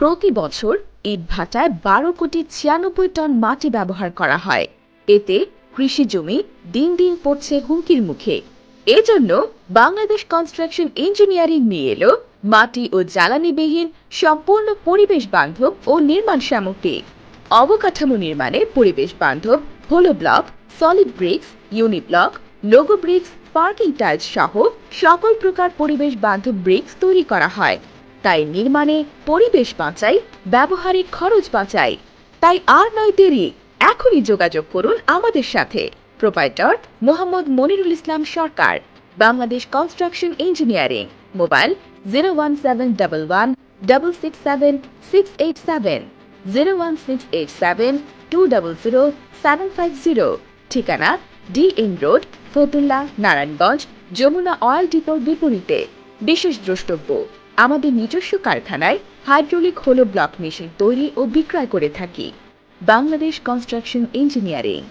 প্রতি বছর ইট ভাটায় বারো কোটি ছিয়ানব্বই টন মাটি ব্যবহার করা হয়। এতে কৃষি জমি দিন দিন পড়ছে হুমকির মুখে। এজন্য বাংলাদেশ কনস্ট্রাকশন ইঞ্জিনিয়ারিং নিয়ে এলো মাটি ও জ্বালানিবিহীন সম্পূর্ণ পরিবেশ বান্ধব ও নির্মাণ সামগ্রী। অবকাঠামো নির্মাণে পরিবেশ বান্ধব hollow block solid bricks uniblock logo bricks parking tiles সহ সকল প্রকার পরিবেশ বান্ধব ব্রিক্স তৈরি করা হয়। তাই নির্মাণে পরিবেশ বাঁচাই, ব্যবহারিক খরচ বাঁচাই। তাই আর নয় দেরি, এখনই যোগাযোগ করুন আমাদের সাথে। Proprietor Mohammad Monirul Islam Sarkar, Bangladesh construction engineering, mobile zero one seven double one double six seven six eight seven, zero one six eight seven two double zero seven five zero, ঠিকানা D N road, Fatullah, Narayanganj, Jamuna oil ডিপোর বিপরীতে। বিশেষ দ্রষ্টব্য আমাদের নিজস্ব কারখানায় hydraulic হলো block machine তৈরি ও বিক্রয় করে থাকি। Bangladesh construction engineering.